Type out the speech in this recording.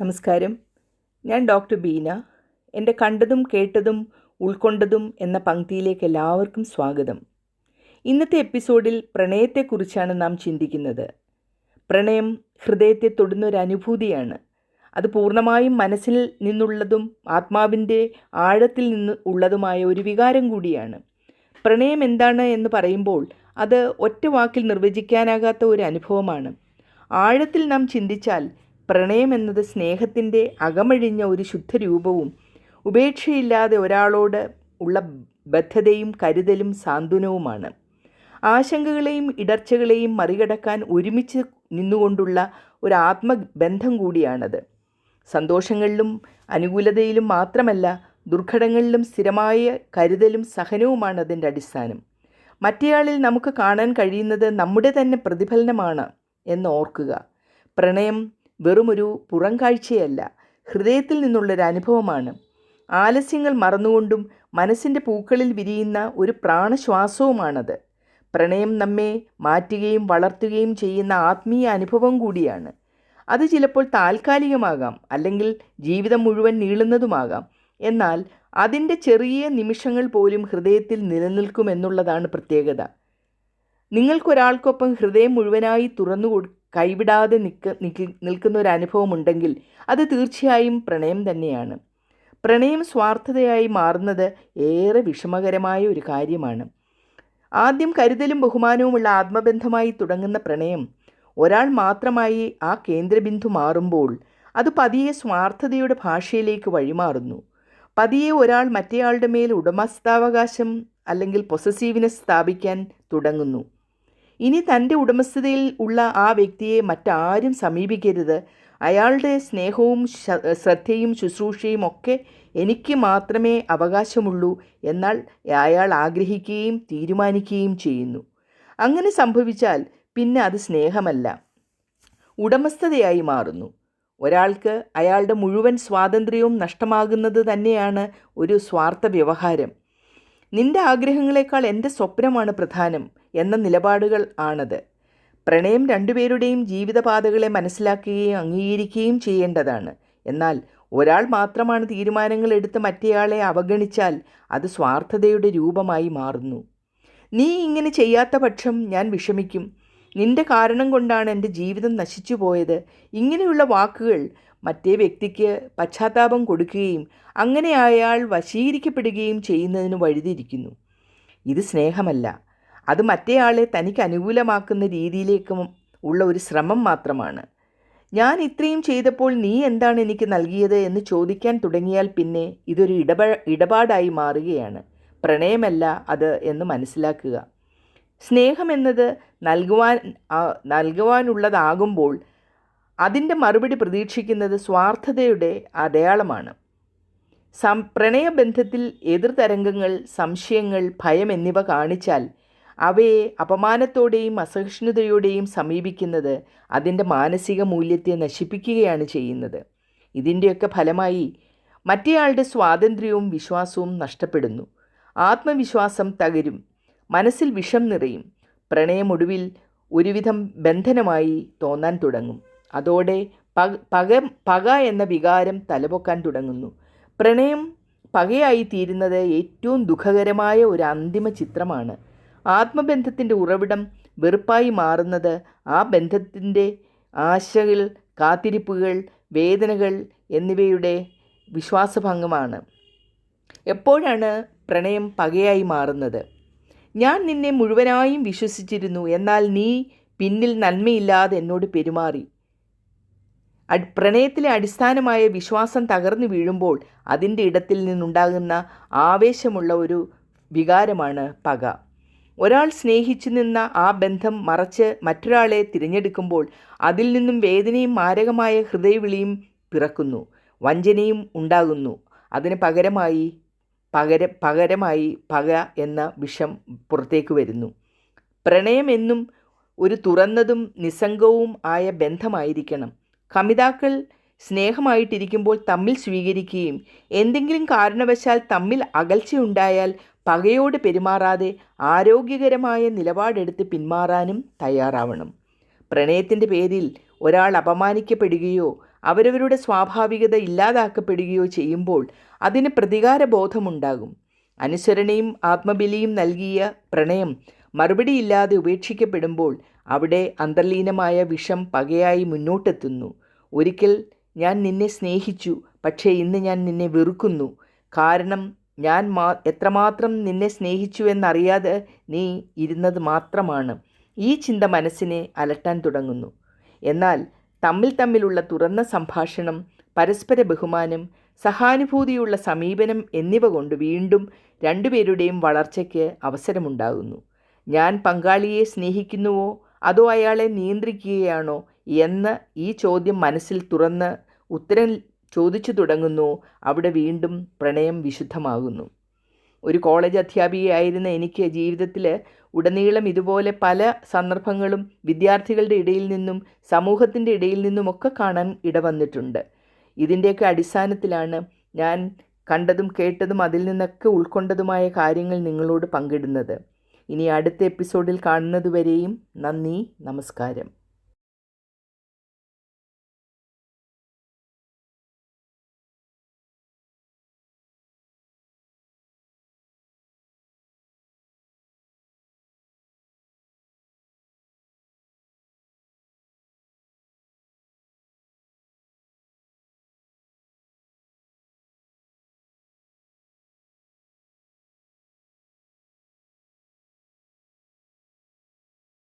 നമസ്കാരം. ഞാൻ ഡോക്ടർ ബീന. എന്റെ കണ്ടതും കേട്ടതും ഉൾക്കൊണ്ടതും എന്ന പങ്ക്തിയിലേക്ക് എല്ലാവർക്കും സ്വാഗതം. ഇന്നത്തെ എപ്പിസോഡിൽ പ്രണയത്തെക്കുറിച്ചാണ് നാം ചിന്തിക്കുന്നത്. പ്രണയം ഹൃദയത്തെ തൊടുന്ന ഒരു അനുഭൂതിയാണ്. അത് പൂർണമായും മനസ്സിൽ നിന്നുള്ളതും ആത്മാവിന്റെ ആഴത്തിൽ നിന്ന് ഉള്ളതുമായ ഒരു വികാരം കൂടിയാണ്. പ്രണയം എന്താണ് എന്ന് പറയുമ്പോൾ അത് ഒറ്റ വാക്കിൽ നിർവചിക്കാനാകാത്ത ഒരു അനുഭവമാണ്. ആഴത്തിൽ നാം ചിന്തിച്ചാൽ പ്രണയം എന്നത് സ്നേഹത്തിന്റെ അകമഴിഞ്ഞ ഒരു ശുദ്ധരൂപവും ഉപേക്ഷയില്ലാതെ ഒരാളോട് ഉള്ള ബദ്ധതയും കരുതലും സാന്ത്വനവുമാണ്. ആശങ്കകളെയും ഇടർച്ചകളെയും മറികടക്കാൻ ഒരുമിച്ച് നിന്നുകൊണ്ടുള്ള ഒരു ആത്മബന്ധം കൂടിയാണത്. സന്തോഷങ്ങളിലും അനുകൂലതയിലും മാത്രമല്ല ദുർഘടങ്ങളിലും സ്ഥിരമായ കരുതലും സഹനവുമാണ് അതിന്റെ അടിസ്ഥാനം. മറ്റേയാളിൽ നമുക്ക് കാണാൻ കഴിയുന്നത് നമ്മുടെ തന്നെ പ്രതിഫലനമാണ് എന്ന് ഓർക്കുക. പ്രണയം വെറുമൊരു പുറം കാഴ്ചയല്ല ഹൃദയത്തിൽ നിന്നുള്ളൊരു അനുഭവമാണ് ആലസ്യങ്ങൾ മറന്നുകൊണ്ടും മനസ്സിന്റെ പൂക്കളിൽ വിരിയുന്ന ഒരു പ്രാണശ്വാസവുമാണത്. പ്രണയം നമ്മെ മാറ്റുകയും വളർത്തുകയും ചെയ്യുന്ന ആത്മീയ അനുഭവം കൂടിയാണ്. അത് ചിലപ്പോൾ താൽക്കാലികമാകാം അല്ലെങ്കിൽ ജീവിതം മുഴുവൻ നീളുന്നതുമാകാം. എന്നാൽ അതിന്റെ ചെറിയ നിമിഷങ്ങൾ പോലും ഹൃദയത്തിൽ നിലനിൽക്കുമെന്നുള്ളതാണ് പ്രത്യേകത. നിങ്ങൾക്കൊരാൾക്കൊപ്പം ഹൃദയം മുഴുവനായി തുറന്നു കൈവിടാതെ നിൽക്ക നിൽക്കുന്ന ഒരു അനുഭവമുണ്ടെങ്കിൽ അത് തീർച്ചയായും പ്രണയം തന്നെയാണ്. പ്രണയം സ്വാർത്ഥതയായി മാറുന്നത് ഏറെ വിഷമകരമായ ഒരു കാര്യമാണ്. ആദ്യം കരുതലും ബഹുമാനവുമുള്ള ആത്മബന്ധമായി തുടങ്ങുന്ന പ്രണയം ഒരാൾ മാത്രമായി ആ കേന്ദ്രബിന്ദു മാറുമ്പോൾ അത് പതിയെ സ്വാർത്ഥതയുടെ ഭാഷയിലേക്ക് വഴിമാറുന്നു. പതിയെ ഒരാൾ മറ്റേയാളുടെ മേൽ ഉടമസ്ഥാവകാശം അല്ലെങ്കിൽ പൊസസീവിനെ സ്ഥാപിക്കാൻ തുടങ്ങുന്നു. ഇനി തന്റെ ഉടമസ്ഥതയിൽ ഉള്ള ആ വ്യക്തിയെ മറ്റാരും സമീപിക്കരുത്. അയാളുടെ സ്നേഹവും ശ്രദ്ധയും ശുശ്രൂഷയും ഒക്കെ എനിക്ക് മാത്രമേ അവകാശമുള്ളൂ എന്നാൽ അയാൾ ആഗ്രഹിക്കുകയും തീരുമാനിക്കുകയും ചെയ്യുന്നു. അങ്ങനെ സംഭവിച്ചാൽ പിന്നെ അത് സ്നേഹമല്ല. ഉടമസ്ഥതയായി മാറുന്നു. ഒരാൾക്ക് അയാളുടെ മുഴുവൻ സ്വാതന്ത്ര്യവും നഷ്ടമാകുന്നത് തന്നെയാണ് ഒരു സ്വാർത്ഥ വ്യവഹാരം നിന്റെ ആഗ്രഹങ്ങളെക്കാൾ എന്റെ സ്വപ്നമാണ് പ്രധാനം. എന്ന നിലപാടുകൾ ആണത്. പ്രണയം രണ്ടുപേരുടെയും ജീവിതപാതകളെ മനസ്സിലാക്കുകയും അംഗീകരിക്കുകയും ചെയ്യേണ്ടതാണ്. എന്നാൽ ഒരാൾ മാത്രമാണ് തീരുമാനങ്ങൾ എടുത്ത് മറ്റേയാളെ അവഗണിച്ചാൽ അത് സ്വാർത്ഥതയുടെ രൂപമായി മാറുന്നു. നീ ഇങ്ങനെ ചെയ്യാത്ത പക്ഷം ഞാൻ വിഷമിക്കും. നിന്റെ കാരണം കൊണ്ടാണ് എന്റെ ജീവിതം നശിച്ചു പോയത്. ഇങ്ങനെയുള്ള വാക്കുകൾ മറ്റേ വ്യക്തിക്ക് പശ്ചാത്താപം കൊടുക്കുകയും അങ്ങനെ അയാൾ വശീകരിക്കപ്പെടുകയും ചെയ്യുന്നതിന് വഴിതിരിക്കുന്നു. ഇത് സ്നേഹമല്ല. അത് മറ്റേയാളെ തനിക്ക് അനുകൂലമാക്കുന്ന രീതിയിലേക്ക് ഉള്ള ഒരു ശ്രമം മാത്രമാണ്. ഞാൻ ഇത്രയും ചെയ്തപ്പോൾ നീ എന്താണ് എനിക്ക് നൽകിയത് എന്ന് ചോദിക്കാൻ തുടങ്ങിയാൽ പിന്നെ ഇതൊരു ഇടപ ഇടപാടായി മാറുകയാണ്. പ്രണയമല്ല അത് എന്ന് മനസ്സിലാക്കുക. സ്നേഹം സ്നേഹമെന്നത് നൽകുവാൻ നൽകുവാനുള്ളതാകുമ്പോൾ അതിന്റെ മറുപടി പ്രതീക്ഷിക്കുന്നത് സ്വാർത്ഥതയുടെ അടയാളമാണ്. സം പ്രണയബന്ധത്തിൽ എതിർതരംഗങ്ങൾ സംശയങ്ങൾ ഭയം എന്നിവ കാണിച്ചാൽ അവയെ അപമാനത്തോടെയും അസഹിഷ്ണുതയോടെയും സമീപിക്കുന്നത് അതിന്റെ മാനസിക മൂല്യത്തെ നശിപ്പിക്കുകയാണ് ചെയ്യുന്നത്. ഇതിന്റെയൊക്കെ ഫലമായി മറ്റേയാളുടെ സ്വാതന്ത്ര്യവും വിശ്വാസവും നഷ്ടപ്പെടുന്നു. ആത്മവിശ്വാസം തകരും. മനസ്സിൽ വിഷം നിറയും. പ്രണയമൊടുവിൽ ഒരുവിധം ബന്ധനമായി തോന്നാൻ തുടങ്ങും. അതോടെ പക പക എന്ന വികാരം തലപൊക്കാൻ തുടങ്ങുന്നു. പ്രണയം പകയായി തീരുന്നത് ഏറ്റവും ദുഃഖകരമായ ഒരു അന്തിമ ചിത്രമാണ്. ആത്മബന്ധത്തിന്റെ ഉറവിടം വെറുപ്പായി മാറുന്നത് ആ ബന്ധത്തിന്റെ ആശകൾ കാത്തിരിപ്പുകൾ വേദനകൾ എന്നിവയുടെ വിശ്വാസഭംഗമാണ്. എപ്പോഴാണ് പ്രണയം പകയായി മാറുന്നത്? ഞാൻ നിന്നെ മുഴുവനായും വിശ്വസിച്ചിരുന്നു എന്നാൽ നീ പിന്നിൽ നന്മയില്ലാതെ എന്നോട് പെരുമാറി. പ്രണയത്തിലെ അടിസ്ഥാനമായ വിശ്വാസം തകർന്നു വീഴുമ്പോൾ അതിന്റെ ഇടത്തിൽ നിന്നുണ്ടാകുന്ന ആവേശമുള്ള ഒരു വികാരമാണ് പക. ഒരാൾ സ്നേഹിച്ചു നിന്ന ആ ബന്ധം മറച്ച് മറ്റൊരാളെ തിരഞ്ഞെടുക്കുമ്പോൾ അതിൽ നിന്നും വേദനയും മാരകമായ ഹൃദയവിളിയും പിറക്കുന്നു. വഞ്ചനയും ഉണ്ടാകുന്നു. അതിന് പകരമായി പകര പകരമായി പക എന്ന വിഷം പുറത്തേക്ക് വരുന്നു. പ്രണയം എന്നും ഒരു തുറന്നതും നിസ്സംഗവും ആയ ബന്ധമായിരിക്കണം. കമിതാക്കൾ സ്നേഹമായിട്ടിരിക്കുമ്പോൾ തമ്മിൽ സ്വീകരിക്കുകയും എന്തെങ്കിലും കാരണവശാൽ തമ്മിൽ അകൽച്ചയുണ്ടായാൽ പകയോട് പെരുമാറാതെ ആരോഗ്യകരമായ നിലപാടെടുത്ത് പിന്മാറാനും തയ്യാറാവണം. പ്രണയത്തിന്റെ പേരിൽ ഒരാൾ അപമാനിക്കപ്പെടുകയോ അവരവരുടെ സ്വാഭാവികത ഇല്ലാതാക്കപ്പെടുകയോ ചെയ്യുമ്പോൾ അതിന് പ്രതികാരബോധമുണ്ടാകും. അനുസരണയും ആത്മബലിയും നൽകിയ പ്രണയം മറുപടിയില്ലാതെ ഉപേക്ഷിക്കപ്പെടുമ്പോൾ അവിടെ അന്തർലീനമായ വിഷം പകയായി മുന്നോട്ടെത്തുന്നു. ഒരിക്കൽ ഞാൻ നിന്നെ സ്നേഹിച്ചു പക്ഷേ ഇന്ന് ഞാൻ നിന്നെ വെറുക്കുന്നു. കാരണം ഞാൻ മാ എത്രമാത്രം നിന്നെ സ്നേഹിച്ചുവെന്നറിയാതെ നീ ഇരുന്നത് മാത്രമാണ്. ഈ ചിന്ത മനസ്സിനെ അലട്ടാൻ തുടങ്ങുന്നു. എന്നാൽ തമ്മിൽ തമ്മിലുള്ള തുറന്ന സംഭാഷണം പരസ്പര ബഹുമാനം സഹാനുഭൂതിയുള്ള സമീപനം എന്നിവ കൊണ്ട് വീണ്ടും രണ്ടുപേരുടെയും വളർച്ചയ്ക്ക് അവസരമുണ്ടാകുന്നു. ഞാൻ പങ്കാളിയെ സ്നേഹിക്കുന്നുവോ അതോ അയാളെ നിയന്ത്രിക്കുകയാണോ എന്ന ഈ ചോദ്യം മനസ്സിൽ തുറന്ന് ഉത്തരം ചോദിച്ചു തുടങ്ങുന്നു. അവിടെ വീണ്ടും പ്രണയം വിശുദ്ധമാകുന്നു. ഒരു കോളേജ് അധ്യാപികയായിരുന്ന എനിക്ക് ജീവിതത്തിൽ ഉടനീളം ഇതുപോലെ പല സന്ദർഭങ്ങളും വിദ്യാർത്ഥികളുടെ ഇടയിൽ നിന്നും സമൂഹത്തിന്റെ ഇടയിൽ നിന്നുമൊക്കെ കാണാൻ ഇടവന്നിട്ടുണ്ട്. ഇതിന്റെയൊക്കെ അടിസ്ഥാനത്തിലാണ് ഞാൻ കണ്ടതും കേട്ടതും അതിൽ നിന്നൊക്കെ ഉൾക്കൊണ്ടതുമായ കാര്യങ്ങൾ നിങ്ങളോട് പങ്കിടുന്നത്. ഇനി അടുത്ത എപ്പിസോഡിൽ കാണുന്നതുവരെയും നന്ദി നമസ്കാരം.